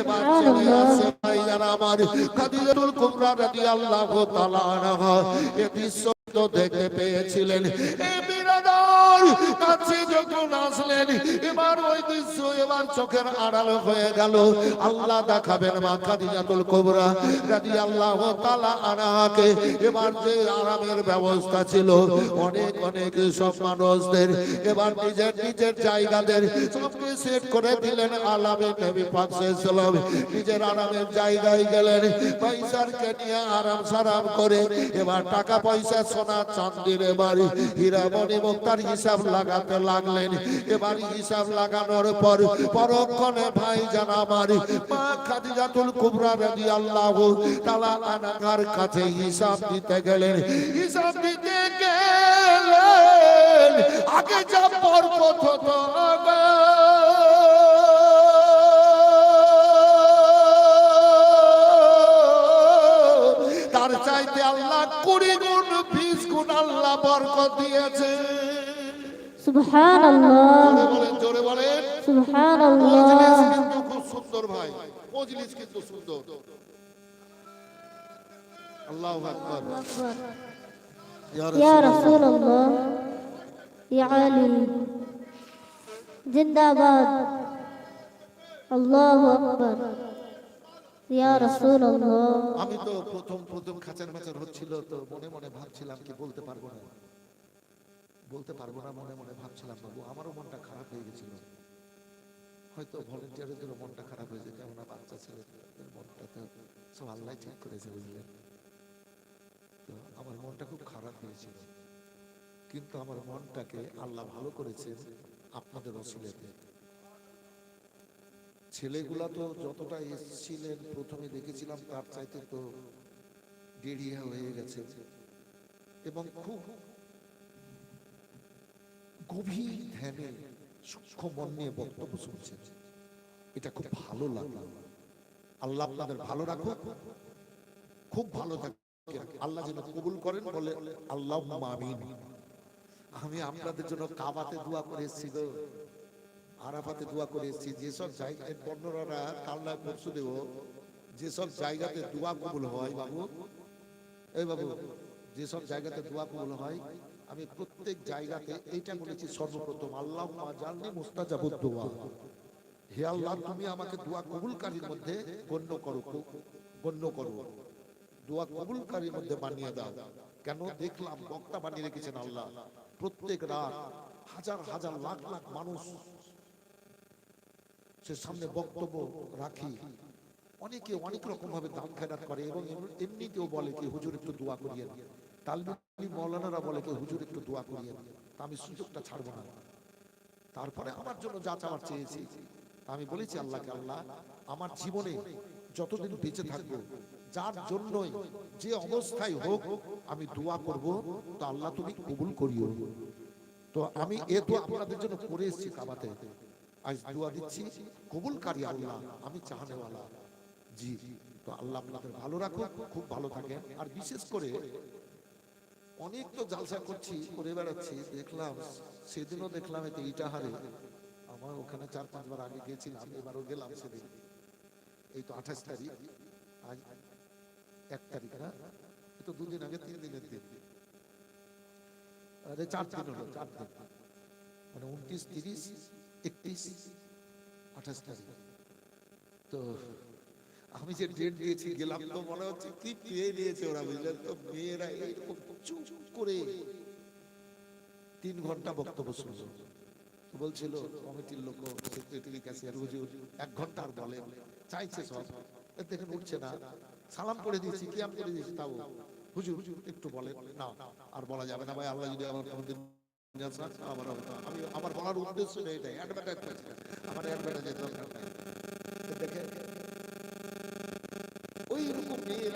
এবার চলে আসে আমার খাদিজাতুল কুবরা রাদিয়াল্লাহু তাআলা আনহা। এ দৃশ্য দেখতে পেয়েছিলেন। এবার নিজের নিজের জায়গাদের সবকে সেট করে দিলেন নিজের আরামের জায়গায় গেলেন পয়সারকে নিয়ে আরাম সারাম করে, এবার টাকা পয়সা, সোনা চাঁদির এবার হীরা মণি মুক্তার হিসাব লাগাতে লাগলেন। এবার হিসাব লাগানোর পর পরক্ষণে ভাই জান আমার, মা খাদিজাতুল কুবরা রাদিয়াল্লাহু তাআলা আনহার কাছে হিসাব দিতে গেলেন। হিসাব দিতে গেলেন। আগে যা বরকত হতো তার চাইতে আল্লাহ কুড়ি গুণ, বিশ গুণ আল্লাহ বরকত দিয়েছে সুবহানাল্লাহ। জোরে বলেন সুবহানাল্লাহ। খুব সুন্দর ভাই। মজলিস কিন্তু সুন্দর। আল্লাহু আকবার। ইয়া রাসূলুল্লাহ। ইয়া আলী। জিন্দাবাদ। আল্লাহু আকবার। আমি তো প্রথম প্রথম খাচার মাচার হচ্ছিল তো মনে মনে ভাবছিলাম কি বলতে পারব না। বলতে পারব না মনে মনে ভাবছিলাম, বাবু, আমারও মনটা খারাপ হয়ে গেছিল। হয়তো ভলেন্টিয়ারদের মনটা খারাপ হয়েছে কেমন বাচ্চা ছেলেদের মনটা তো সব আল্লাহ ঠিক করেছে, বুঝলেন? তো আমার মনটা খুব খারাপ হয়েছিল। কিন্তু আমার মনটাকে আল্লাহ ভালো করেছেন আপনাদের অসুলেতে ছেলেগুলা তো যতটা এসছিলেন, প্রথমে দেখেছিলাম তার চাইতে তো দেরিয়া হয়ে গেছে। এবং খুব গভীর ধ্যানে সূক্ষ্ম মন নিয়ে বক্তব্য শুনছেন। এটা খুব ভালো লাগল আল্লাহ আপনাদের ভালো রাখুক। খুব ভালো থাকে আল্লাহ যেন কবুল করেন বলে আল্লাহ আমিন। আমি আপনাদের জন্য কাবাতে দোয়া করে এসেছি গো। আরাফাতে দোয়া করে এসেছি। যেসব জায়গায় বর্ণনারা কাল্লা পরশু দেব। যেসব জায়গাতে দোয়া কবুল হয় বাবু। এই বাবু যেসব জায়গাতে দোয়া কবুল হয় আমি প্রত্যেক জায়গাতে এইটা বলেছি সর্বপ্রথম, আল্লাহ জাননি মুস্তাজাবুদ দোয়া। হে আল্লাহ, তুমি আমাকে দোয়া কবুলকারীর মধ্যে গণ্য করো গণ্য করো। দোয়া কবুলকারীর মধ্যে বানিয়ে দাও। কেন? দেখলাম বক্তা বানিয়ে রেখেছেন আল্লাহ। প্রত্যেক রাত হাজার হাজার লাখ লাখ মানুষ সে সামনে বক্তব্য রাখি। অনেকে অনেক রকম ভাবে দান খেরাত করে এবং এমনি- এমনিতেও বলে কি, হুজুর একটু দোয়া করিয়েন। তালবি মৌলানারা বলে কি, হুজুর, একটু দোয়া করিয়েন তা আমি সুযোগটা ছাড়বো না। তারপরে আমার জন্য যা চাওয়ার চেয়েছি। আমি বলেছি, আল্লাহকে আল্লাহ, আমার জীবনে যতদিন বেঁচে থাকব, যার জন্যই যে অবস্থায় হোক আমি দোয়া করব, তো আল্লাহ তুমি কবুল করিও। তো আমি এ তো আপনাদের জন্য করে এসেছি কাবাতে। আজ দোয়া দিচ্ছি, কবুলকারী আল্লাহ, আমি চাহানেওয়ালা। জি, তো আল্লাহ আপনাদের ভালো রাখুক, খুব ভালো থাকেন। আর বিশেষ করে অনেক তো জালসা করছি, করে বেড়াচ্ছি, দেখলাম, সেদিনও দেখলাম এতে ইটাহারে আমার ওখানে চার, পাঁচবার আগে গেছিলাম, এবারও গেলাম সেদিন। এই তো আঠাশ তারিখ, আজ এক তারিখ না এই তো দুদিন আগে, তিন দিনের দিন। আরে চার দিন হলো, চার দিন। মানে উনত্রিশ, তিরিশ, একত্রিশ, আঠাশ তারিখ। তো আমি যে ডেট দিয়েছি, গেলাম তো মনে হচ্ছে কি পেয়ে নিয়েছে ওরা বুঝলেন তো? মেয়েরা এইরকম চুপ করে তিন ঘণ্টা বক্তব্য শুনলো। বলছিল, কমিটির লোক সেক্রেটারি ক্যাশিয়ার হুজুর, এক ঘণ্টা বলে, চাইছে সব দেখেন উঠছে না। সালাম করে দিয়েছি, কি আমি করে দিয়েছি তাও? হুজুর হুজুর একটু বলে, না, আর বলা যাবে না ভাই, আল্লাহ যদি আমার কোনদিন আমার আমি, আমার বলার উদ্দেশ্য নেই এটাই অ্যাডভার্টাইজ আমার অ্যাডভার্টাইজের দরকার নাই তো দেখে ওই রকম মেয়েরা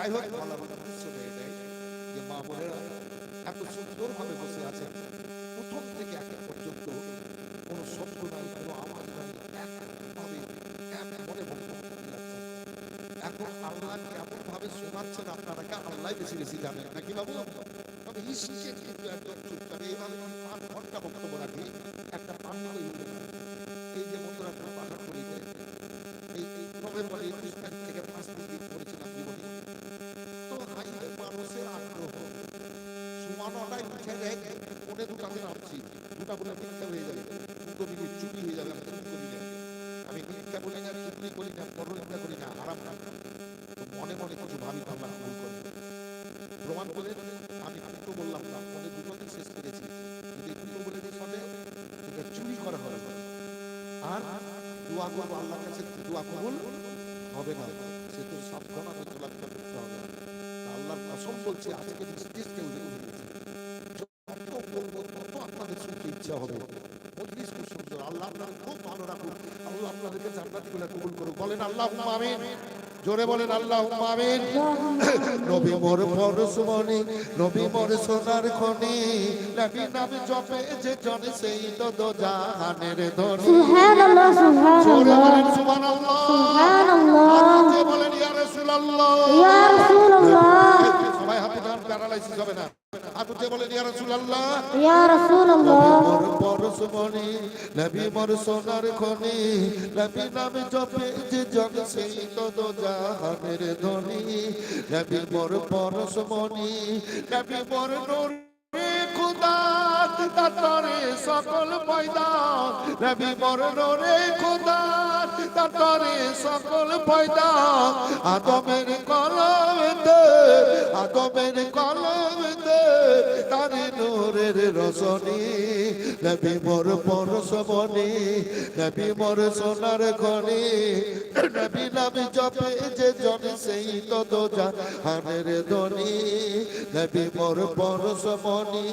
যাই হোক বলার উদ্দেশ্যটা এটাই যে মা বোনেরা এত সুন্দরভাবে বসে আছেন। প্রথম থেকে এখন পর্যন্ত কোনো শব্দ নাই, কোনো আওয়াজ নাই একভাবে, এক মনে এখন আল্লাহকে এমন ভাবে শোনাচ্ছেন আপনারা কে আল্লাহ বেশি বেশি জানেন? নাকি বাবু? তবে হিসেবে কিন্তু একদম চুপচাপ। এইভাবে পাঁচ ঘণ্টা বক্তব্য রাখি। বলে মিথ্যা হয়ে যাবে। মিনিট চুরি হয়ে যাবে আমাদের করি না আমি মিথ্যা বলি না চুরি করি না পরনিন্দা করি না আরাম না। মনে মনে কিছু ভাবি, ভাবনা, ভুল করি। প্রমাণ করে আমি দুটো বললাম, না মনে দুটোকে শেষ করেছি যদি বলে দিই সবে এটা চুরি করা হবে। আর দোয়া করব আল্লাহর কাছে, দোয়া কবুল হবে না। সে তো সাবধানতা চলাফেরা করতে হবে। আল্লাহর কসম বলছে, আজকে নির্দিষ্ট কেউ হয়ে গেছে যত বলব তত আপনাদের শুনতে ইচ্ছা হবে। মজলিস খুব সুন্দর আল্লাহ আপনাদের খুব ভালো রাখুন আল্লাহ আপনাদেরকে জান্নাতগুলো কবুল করুন বলেন আল্লাহ আমিন। জোরে বলেন আল্লাহ আমিন। নবী মোর পরশমণি নবী মোর সোনার খনি নবী নাম জপে যে জন সেই তো দো জাহানের ধনী। সুবহানাল্লাহ জোরে বলেন সুবহানাল্লাহ। সুবহানাল্লাহ। সুবহানাল্লাহ আজকে বলেন ইয়া রাসূলুল্লাহ। ইয়া রাসূলুল্লাহ। সবাই হাতে ধান প্যারালাইসিস হবে না। হাত উঠে বলেন ইয়া রাসূলুল্লাহ ইয়া রাসূলুল্লাহ মোর পরশমণি নবী মোর সোনার খনি নবী নাম জপে যে জন সেই তো দো জাহানের ধনী নবী মোর পরশমণি নবী মোর নূর খুদা তাতরে সকল পয়দা। নবী মোর নূরে খুদা, তাতরে সকল পয়দা। আদমের কলমেতে আদমের কলমেতে তারে নূরের রসনী নবী মোর পরশমণি নবী মোর সোনার খনি। নবী নাম জপে যে জন সেই তো দো জাহানের ধনী নবী মোর পরশমণি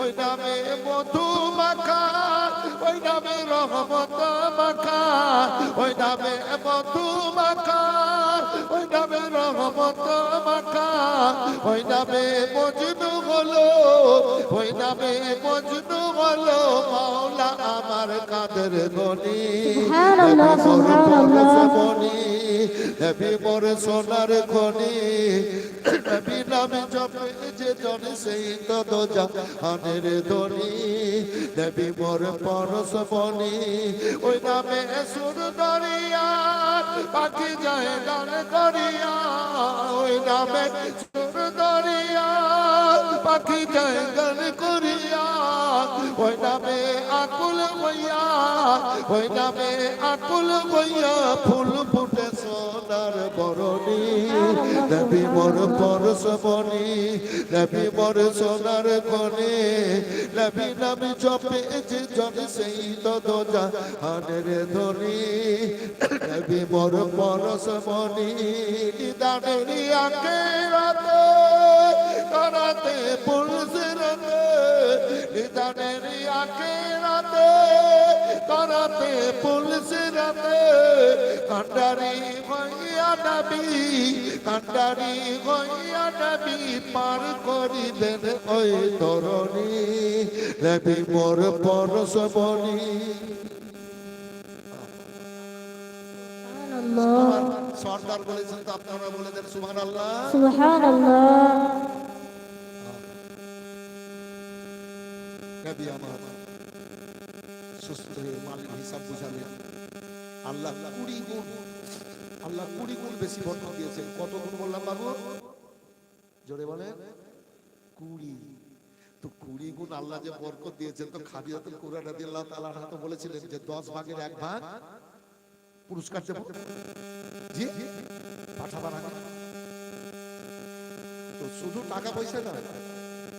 ওই নামে মধু মাখা ওই নামে রহমত মাখা ওই নামে মধু মাখা ওই নামে রহমত মাখা ওই নামে মজনু হলো ওই নামে মজনু হলো মাওলা আমার কাদের গনি সুবহানাল্লাহ, সুবহানাল্লাহ। নবী মোর সোনার খনি। নবী নামে জপে যে জন সেই তো দো জাহানের ধনী। নবী মোর পরশ মনি ওই নামে সুর দরিয়া পাখি যায় গান করিয়া। ওই নামে সুর দরিয়া পাখি যায় গান করিয়া। ওই নামে আকুল হইয়া, ওই নামে আকুল হইয়া ফুল ফুটে সোনার বরণী নবী মোর পরশ মনি নবী মোর সোনার খনি নবী নাম জপে যে জন সেই তো দো জাহানের ধনী। নবী মোর পরশ মনি নিদানের আঁকে রাতে করাতে পুলসে রাতে নিদানের রাতে করাতে পুলসে রাতে। কান্ডারি হইয়া নবী কান্ডারি হইয়া নবী পার করিবেন ওই ধরণী নবী মোর পরশ সুবহানাল্লাহ। সর্দার বলেছেন তো আপনারা বলে দেন সুবহান আল্লাহ সুবহানাল্লাহ। নবী আমার। সুস্থ হয়ে মালিক হিসাব বুঝালেন আল্লাহ কুড়ি গুণ, আল্লাহ কুড়ি গুণ বেশি বর্ণনা দিয়েছেন। কত গুণ বললাম বাবু? জোরে বলেন। কুড়ি। তো কুড়ি গুণ আল্লাহ যে বরকত দিয়েছেন, তো খাদিজাতুল কুররা রাদিয়াল্লাহু তাআলা তো বলেছিলেন যে 10 ভাগের এক ভাগ পুরস্কার দেব। জি? পাঠাবার আগে তো শুধু টাকা পয়সা না,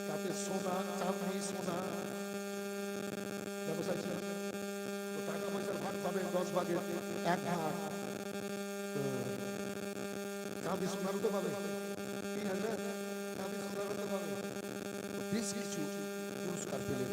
তাতে সোনা চাঁদি সোনা ব্যবসায়ী ছিল। দশ ভাগে এক ভাগ তো চাঁদি সোনারও তো পাবে। তিন হাজার চাঁদি সোনারও তো পাবে। তো বেশ কিছু পুরস্কার পেলেন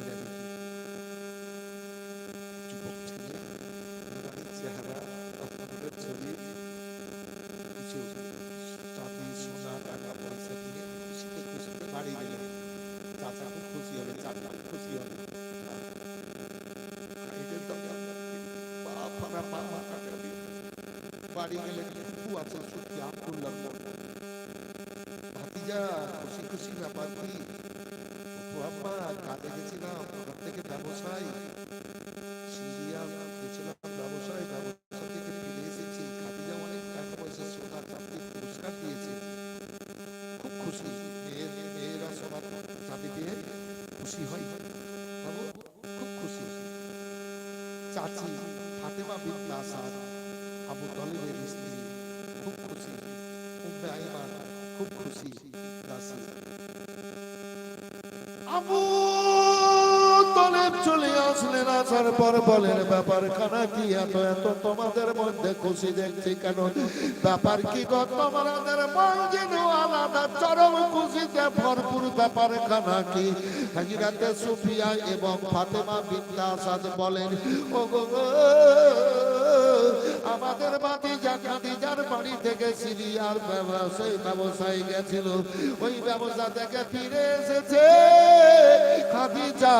ফাতেমা আবু তালিবের স্ত্রী খুব খুশি আইমান খুব খুশি আবু তলেব চলে আসলেন আসার পর বলেন ব্যাপার খানা কি এত এত তোমাদের মধ্যে খুশি দেখছি কেন? ব্যাপার কি তোমাদের মন যেন আলাদা, চরম খুশিতে ভরপুর ব্যাপার খানা কি? হাজিরাতে সুফিয়া এবং ফাতেমা বিনতে আসাদ বলেন ও গো আমাদের বাতি খাদিজার বাড়ি থেকে সিরিয়ার ব্যবসায়ী ব্যবসায়ী গেছিল। ওই ব্যবসা থেকে ফিরে এসেছে। খাদিজা,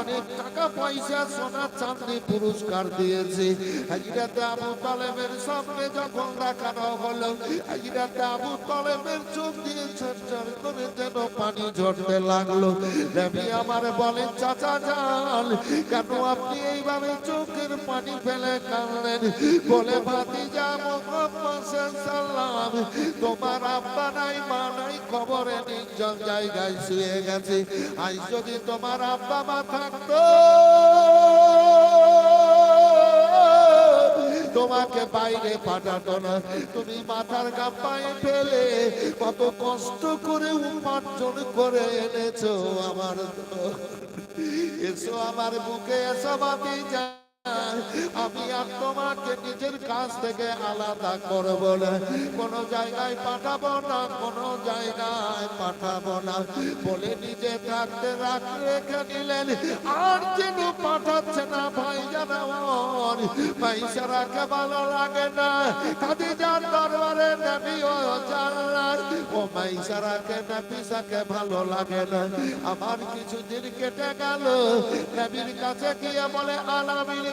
অনেক টাকা পয়সা, সোনা চাঁদি পুরস্কার দিয়েছে। হাজিরাতে আবু তালেবের সামনে যখন রাখানো হলো হাজিরাতে আবু তালেবের চোখ দিয়ে করে পানি ঝরতে লাগল। রবি আমার বলেন চাচা যান কেন আপনি এইভাবে চোখের পানি ফেলে কাঁদলেন? বলে, ভাতিজা মোহাম্মদ সাল্লাম, তোমার আব্বা নাই, মা নাই খবরে নির্জন জায়গায় শুয়ে গেছে। আজ যদি তোমার আব্বা মা থাকতো তোমাকে বাইরে পাঠাতো না। তুমি মাথার গা পায়ে ফেলে কত কষ্ট করে উপার্জন করে এনেছো আমার। এসো আমার বুকে এসো বাতি যা আমি আর তোমাকে নিজের কাছ থেকে আলাদা করব না। কোন জায়গায় পাঠাবো না, কোন জায়গায় পাঠাবো না। বলে নিজে থাকতে রাখ রেখে নিলেন। আর যেন পাঠাচ্ছে না ভাই জানাওয়ার পয়সারাকে ভালো লাগে না। কাদি যার দরবারে নবী ও জানলার ও মাইসারাকে নবিসাকে ভালো লাগে না। আমার কিছুদিন কেটে গেল। নবীর কাছে গিয়ে বলে, আলামিন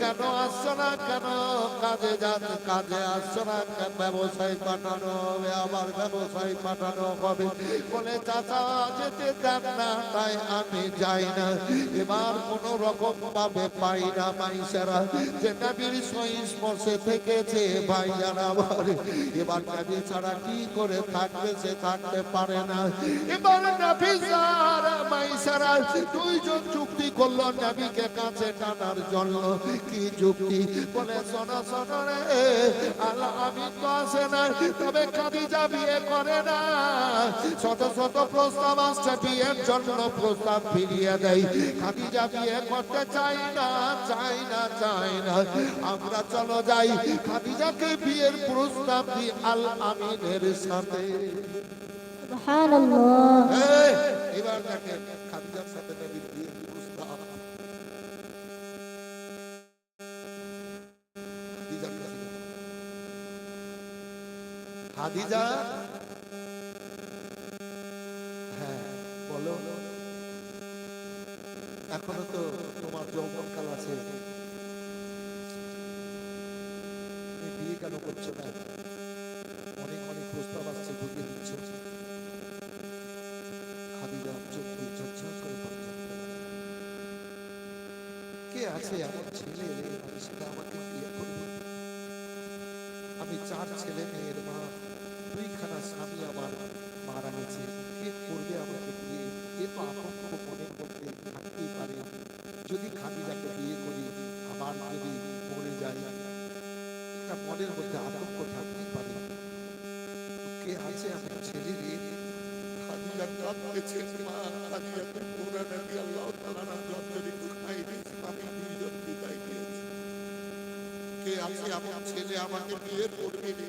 কেন আসছো না কেন? কাজে যান, কাজে আসছো না ব্যবসায় পাঠানো হবে, আমার ব্যবসায় পাঠানো হবে। বলে, চাচা, যেতে দেন না, তাই আমি যাই না। এবার কোন রকম ভাবে পাই না মাইসারা যে নবীর সংস্পর্শে থেকেছে ভাই জানা বলে এবার নবী ছাড়া কি করে থাকবে সে থাকতে পারে না। এবার নবী সারা মাইসারা দুইজন চুক্তি করল নবীকে কাছে টানার জন্য। কি যুক্তি? বলে সোনা সোনা রে আল্লাহ আমি তো আসে না তবে কাঁদি খাদিজা বিয়ে করে না। শত শত প্রস্তাব আসছে বিয়ের জন্য প্রস্তাব ফিরিয়ে দেয় কাঁদি খাদিজা বিয়ে করতে চাই না চাই না চাই না। আমরা চলো যাই। কাঁদি যাকে বিয়ের প্রস্তাব দি আল আমিনের সাথে। সুবহানাল্লাহ। এবার দেখেন। খাদিজা? হ্যাঁ বলো। এখনও তো তোমার যৌবনকাল আছে। তুমি বিয়ে কেন করছ না? অনেক অনেক প্রস্তাব আসছে, বুঝিয়ে দিচ্ছ। খাদিজা চোখ দিয়ে করে। কে আছে আমার ছেলে? সেটা আমাকে বিয়ে করবে আমি চার ছেলে মেয়ের দুইখানা স্বামী আমার মারা গেছে। কে করবে আমাকে বিয়ে এ তো আতঙ্ক মনের মধ্যে থাকতেই পারে যদি খাদিজাকে বিয়ে করি, আবার যদি মরে যাই একটা মনের মধ্যে আতঙ্ক থাকতেই পারে। কে আছে আমার ছেলে রে? কে আছে আমার ছেলে আমাকে বিয়ে করবে রে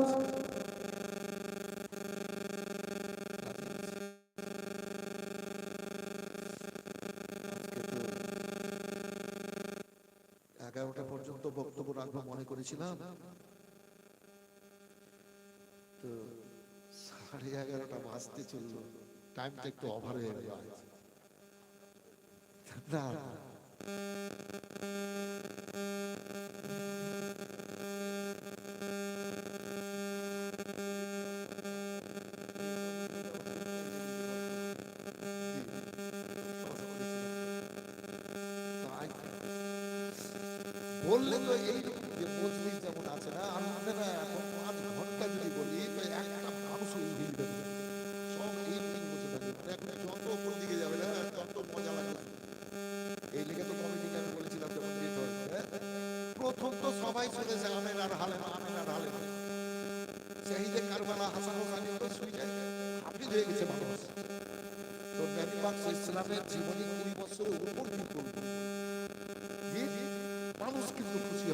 এগারোটা পর্যন্ত বক্তব্য রাখব মনে করেছিলাম। তো সাড়ে এগারোটা বাঁচতে চলল। টাইমটা একটু ওভার হয়ে গেল। না। বললে তো এই যে মজলিস যেমন আছে না আপনারা এখন পাঁচ ঘণ্টা যদি বলি, তো একটা মানুষ না। সব এই দিন বসে মানে যত দিকে যাবে না, তত মজা এই তো কমিটিকে আমি বলেছিলাম যখন দিতে হবে হ্যাঁ? প্রথম তো সবাই শুনেছে আমের আর হালে আমের আর হালে কারবালা হাসান হোসানি তো শুনে আপনি হয়ে গেছে মানুষ। তো ইসলামের জীবনী কুড়ি বছরের উপর দিন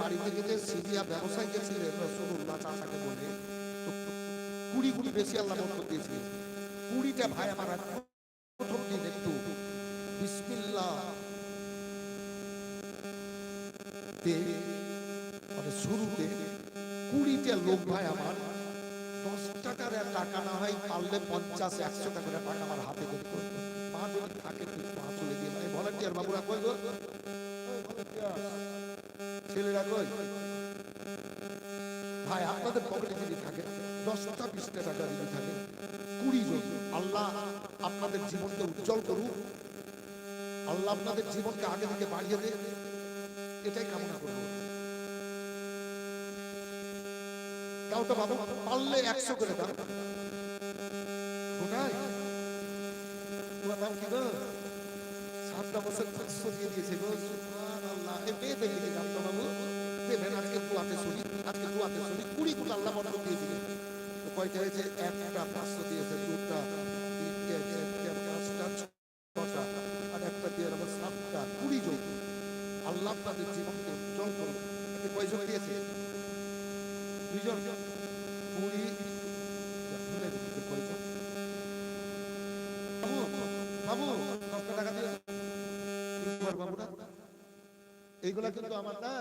বাড়ি থেকে যে সিরিয়া ব্যবসায় গেছিলেন রাসূলুল্লাহ চাচাকে বলে। কুড়ি কুড়ি বেশি আল্লাহ বরকত দিয়েছিলেন কুড়িটা ভাই আমার প্রথম দিন একটু বিসমিল্লাহ তে মানে শুরুতে কুড়িটা লোক ভাই আমার দশ টাকার টাকা না হয় পারলে পঞ্চাশ একশো টাকার টাকা আমার হাতে করে করতো মা যদি থাকে মা চলে দিয়ে ভলান্টিয়ার বাবুরা কই গো? volunteer, ছেলেরা কই? ভাই, আপনাদের পকেটে যদি থাকে, দশটা বিশটা টাকা যদি থাকে, কুড়ি জন, আল্লাহ আপনাদের জীবনকে উজ্জ্বল করুক। আল্লাহ আপনাদের জীবনকে আগে থেকে বাড়িয়ে দেয় এটাই কামনা করব। তাও তো বাবা পারলে একশো করে দাও। কি গো? আল্লাহ একটা পাঁচশো দিয়েছে, দুটা পাঁচটা, ছটা, আর একটা দিয়ে সাতটা, কুড়ি জন। আল্লাহ আপনাদের জীবনকে উজ্জ্বল করুন কয়জন দিয়েছে? দুইজন কুড়ি ভুলে গেছি কয়জন বাবু বাবু দশটা টাকা দিয়ে বাবু না এইগুলা কিন্তু আমার না।